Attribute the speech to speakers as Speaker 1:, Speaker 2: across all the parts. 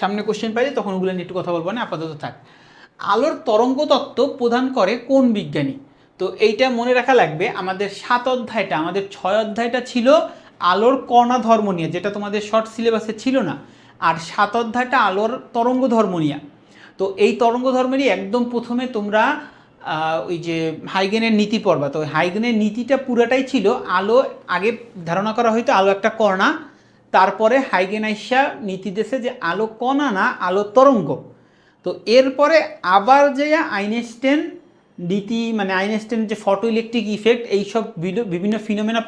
Speaker 1: সামনে কোশ্চেন পাইলে তখন ওগুলো নিয়ে একটু কথা বলব না, আপাতত থাক। আলোর তরঙ্গ তত্ত্ব প্রদান করে কোন বিজ্ঞানী? তো এইটা মনে রাখা লাগবে, আমাদের সাত অধ্যায়টা, আমাদের ছয় অধ্যায়টা ছিল আলোর কণা ধর্ম নিয়ে, যেটা তোমাদের শর্ট সিলেবাসে ছিল না। আর সাত অধ্যায়টা আলোর তরঙ্গ ধর্ম নিয়ে। তো এই তরঙ্গ ধর্মেরই একদম প্রথমে তোমরা ওই যে হাইগেনের নীতি পড়বা। তো হাইগেনের নীতিটা পুরোটাই ছিল, আলো আগে ধারণা করা হয়তো আলো একটা কণা তারপরে হাইগেন আইসা নীতি দেশে যে আলো কণা না আলো তরঙ্গ। তো এরপরে আবার যে আইনস্টেন নীতি মানে আইনস্টেন যে ফটো ইলেকট্রিক ইফেক্ট, এইসব বিভিন্ন ফিনোমেনা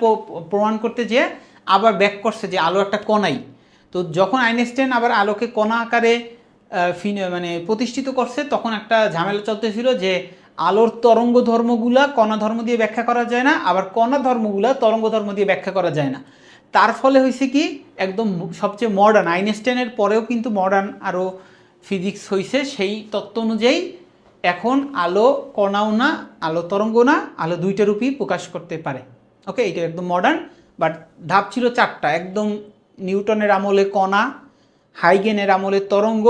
Speaker 1: প্রমাণ করতে যে আবার ব্যাক করছে যে আলো একটা কণাই। তো যখন আইনস্টাইন আবার আলোকে কণা আকারে মানে প্রতিষ্ঠিত করছে, তখন একটা ঝামেলা চলতেছিল যে আলোর তরঙ্গ ধর্মগুলা কণা ধর্ম দিয়ে ব্যাখ্যা করা যায় না, আবার কণা ধর্মগুলা তরঙ্গ ধর্ম দিয়ে ব্যাখ্যা করা যায় না। তার ফলে হয়েছে কি, একদম সবচেয়ে মডার্ন আইনস্টাইনের পরেও কিন্তু মডার্ন আরও ফিজিক্স হয়েছে সেই তত্ত্ব অনুযায়ী এখন আলো কণাও না আলো তরঙ্গ না আলো দুইটা রূপই প্রকাশ করতে পারে। ওকে এটা একদম মডার্ন বাট ধাপ ছিল চারটা, একদম নিউটনের আমলে কণা, হাইগেনের আমলে তরঙ্গ,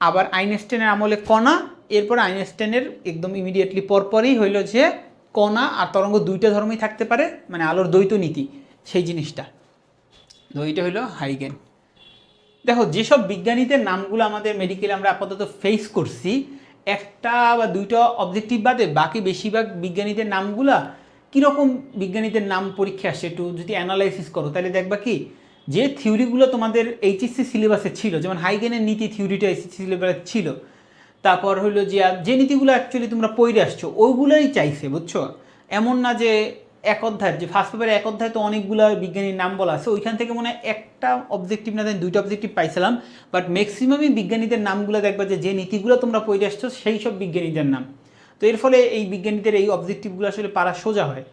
Speaker 1: আবার আইনস্টাইনের আমলে কণা, এরপর আইনস্টাইনের একদম ইমিডিয়েটলি পরপরই হইল যে কণা আর তরঙ্গ দুইটা ধর্মই থাকতে পারে মানে আলোর দ্বৈত নীতি। সেই জিনিসটা। তো এইটা হলো হাইগেন দেখো, যেসব বিজ্ঞানীদের নামগুলো আমাদের মেডিকেলে আমরা আপাতত ফেস করছি, একটা বা দুইটা অবজেক্টিভ বাদে বাকি বেশিরভাগ বিজ্ঞানীদের নামগুলা কীরকম বিজ্ঞানীদের নাম পরীক্ষা আসে একটু যদি অ্যানালাইসিস করো, তাহলে দেখবা কি, যে থিওরিগুলো তোমাদের এইচএসসি সিলেবাসে ছিল, যেমন হাইগেনের নীতি থিওরিটা এইচএসসি সিলেবাসে ছিল, তারপর হইল যে যে নীতিগুলো অ্যাকচুয়ালি তোমরা পড়ে আসছো, ওইগুলোই চাইছে, বুঝছ? এমন না যে এক অধ্যায় যে ফার্স্ট পেপারে এক অধ্যায় তো অনেকগুলো বিজ্ঞানীর নাম বলা আছে, ওইখান থেকে মনে হয় একটা অবজেক্টিভ না দেন দুইটা অবজেক্টিভ পাইছিলাম বাট ম্যাক্সিমামই বিজ্ঞানীদের নামগুলো দেখবা যে যে নীতিগুলো তোমরা পড়ে আসছো, সেই সব বিজ্ঞানীদের নাম। তো এর ফলে এই বিজ্ঞানীদের এই অবজেক্টিভগুলো আসলে পারা সোজা হয়।